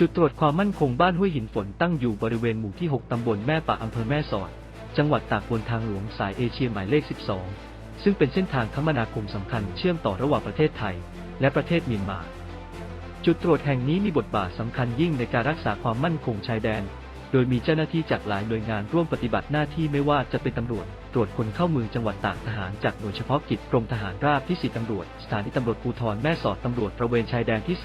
จุดตรวจความมั่นคงบ้านห้วยหินฝนตั้งอยู่บริเวณหมู่ที่ 6 ตำบลแม่ป่าอำเภอแม่สอด จังหวัดตากบนทางหลวงสายเอเชียหมายเลข 12 ซึ่งเป็นเส้นทางคมนาคมสำคัญเชื่อมต่อระหว่างประเทศไทย และประเทศเมียนมา จุดตรวจแห่งนี้มีบทบาทสำคัญยิ่งในการรักษาความมั่นคงชายแดน โดยมีเจ้าหน้าที่จากหลายหน่วยงานร่วมปฏิบัติหน้าที่ไม่ว่าจะเป็นตำรวจ ตรวจคนเข้าเมืองจังหวัดตากทหารจากหน่วยเฉพาะกิจกรมทหารราบที่ 4 ตำรวจ สถานีตำรวจภูธรแม่สอดตำรวจตระเวนชายแดนที่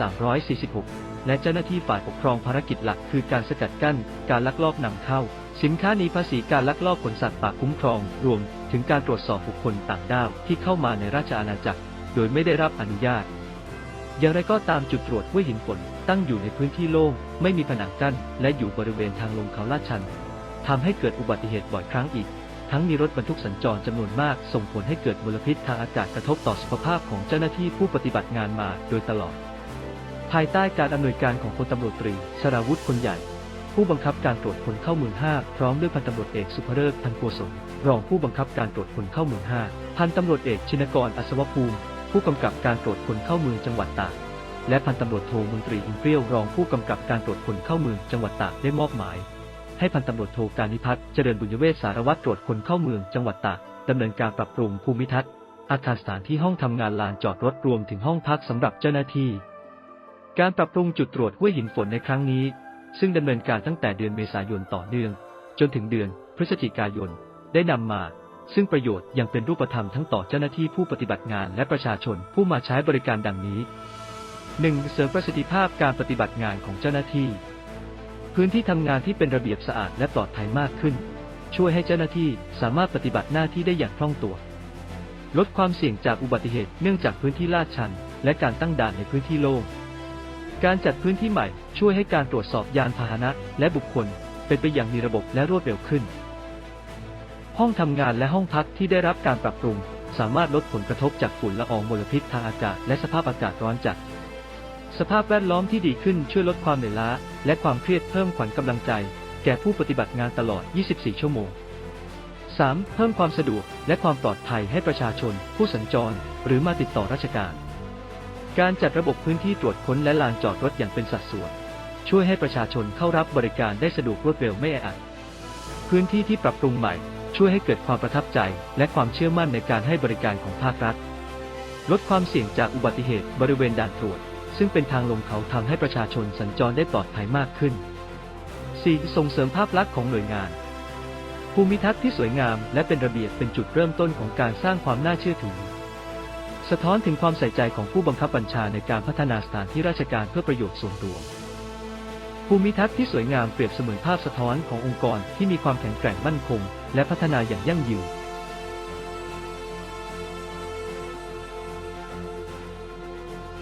346 และเจ้าหน้าที่ฝ่ายปกครองภารกิจหลักคือการสกัดกั้น การลักลอบนำเข้า สินค้าหนีภาษีการลักลอบขนสัตว์ป่าคุ้มครอง รวม ถึงการตรวจสอบบุคคลต่างด้าวที่เข้ามาในราชอาณาจักร โดยไม่ได้รับอนุญาต อย่างไรก็ตามจุดตรวจห้วยหินฝน ตั้งอยู่ในพื้นที่โล่งไม่มีผนังกั้น และอยู่บริเวณทางลงเขาลาดชันทำให้เกิดอุบัติเหตุบ่อยครั้งอีก ทั้งมีรถบรรทุกสัญจรจำนวนมาก ส่งผลให้เกิดมลพิษทางอากาศกระทบต่อสุขภาพของเจ้าหน้าที่ผู้ปฏิบัติงานมาโดยตลอด ภายใต้การอำนวยการของพลตำรวจตรีสราวุธคนใหญ่ ผู้บังคับการตรวจคนเข้าเมือง5พร้อมด้วยพันตำรวจเอกสุภเริศพันโกศลรองผู้บังคับการตรวจคนเข้าเมือง5พันตำรวจเอกชินกรอัศวภูมิ ผู้กำกับการตรวจคนเข้าเมืองจังหวัดตาก และพันตำรวจโทมนตรีอินเปรี้ยวรองผู้กำกับการตรวจคนเข้าเมืองจังหวัดตากได้มอบหมาย ให้พันตำรวจโทการนิพัฒน์เจริญบุญเวศสารวัตรตรวจคนเข้าเมืองจังหวัดตากดำเนินการปรับปรุงภูมิทัศน์ อาคารสถานที่ห้องทำงานลานจอดรถรวมถึงห้องพักสำหรับเจ้าหน้าที่ การปรับปรุงจุดตรวจห้วยหินฝนในครั้งนี้ ซึ่งดำเนินการตั้งแต่เดือนเมษายนต่อเนื่อง จนถึงเดือนพฤศจิกายนได้นำมาซึ่งประโยชน์ยังเป็นรูปธรรมทั้งต่อเจ้าหน้าที่ผู้ปฏิบัติงานและประชาชนผู้มาใช้บริการดังนี้ 1. เสริมประสิทธิภาพการปฏิบัติงานของเจ้าหน้าที่ พื้นที่ทำงานที่เป็นระเบียบสะอาดและปลอดภัยมากขึ้น ช่วยให้เจ้าหน้าที่สามารถปฏิบัติหน้าที่ได้อย่างคล่องตัว ลดความเสี่ยงจากอุบัติเหตุเนื่องจากพื้นที่ลาดชัน และการตั้งด่านในพื้นที่โล่งการจัดพื้นที่ใหม่ช่วยให้การตรวจสอบยานพาหนะและบุคคล เป็นไปอย่างมีระบบและรวดเร็วขึ้น ห้องทำงานและห้องพักที่ได้รับการปรับปรุง สามารถลดผลกระทบจากฝุ่นละอองมลพิษทางอากาศและสภาพอากาศร้อนจัด สภาพแวดล้อมที่ดีขึ้นช่วยลดความเหนื่อยล้า และความเครียดเพิ่มขวัญกำลังใจ แก่ผู้ปฏิบัติงานตลอด 24 ชั่วโมง 3. เพิ่มความสะดวกและความปลอดภัยให้ประชาชน ผู้สัญจร หรือมาติดต่อราชการ การจัดระบบพื้นที่ตรวจค้นและลานจอดรถอย่างเป็นสัดส่วน ช่วยให้ประชาชนเข้ารับบริการได้สะดวกรวดเร็วไม่แออัด พื้นที่ที่ปรับปรุงใหม่ ช่วยให้เกิดความประทับใจ และความเชื่อมั่นในการให้บริการของภาครัฐ ลดความเสี่ยงจากอุบัติเหตุบริเวณด่านตรวจ ซึ่งเป็นทางลงเขาทำให้ประชาชนสัญจรได้ปลอดภัยมากขึ้น 4. ส่งเสริมภาพลักษณ์ของหน่วยงาน ภูมิทัศน์ที่สวยงามและเป็นระเบียบเป็นจุดเริ่มต้นของการสร้างความน่าเชื่อถือ สะท้อนถึงความใส่ใจของผู้บังคับบัญชาในการพัฒนาสถานที่ราชการเพื่อประโยชน์ส่วนรวม ภูมิทัศน์ที่สวยงามเปรียบเสมือนภาพสะท้อนขององค์กรที่มีความแข็งแกร่งมั่นคง และพัฒนาอย่างยั่งยืน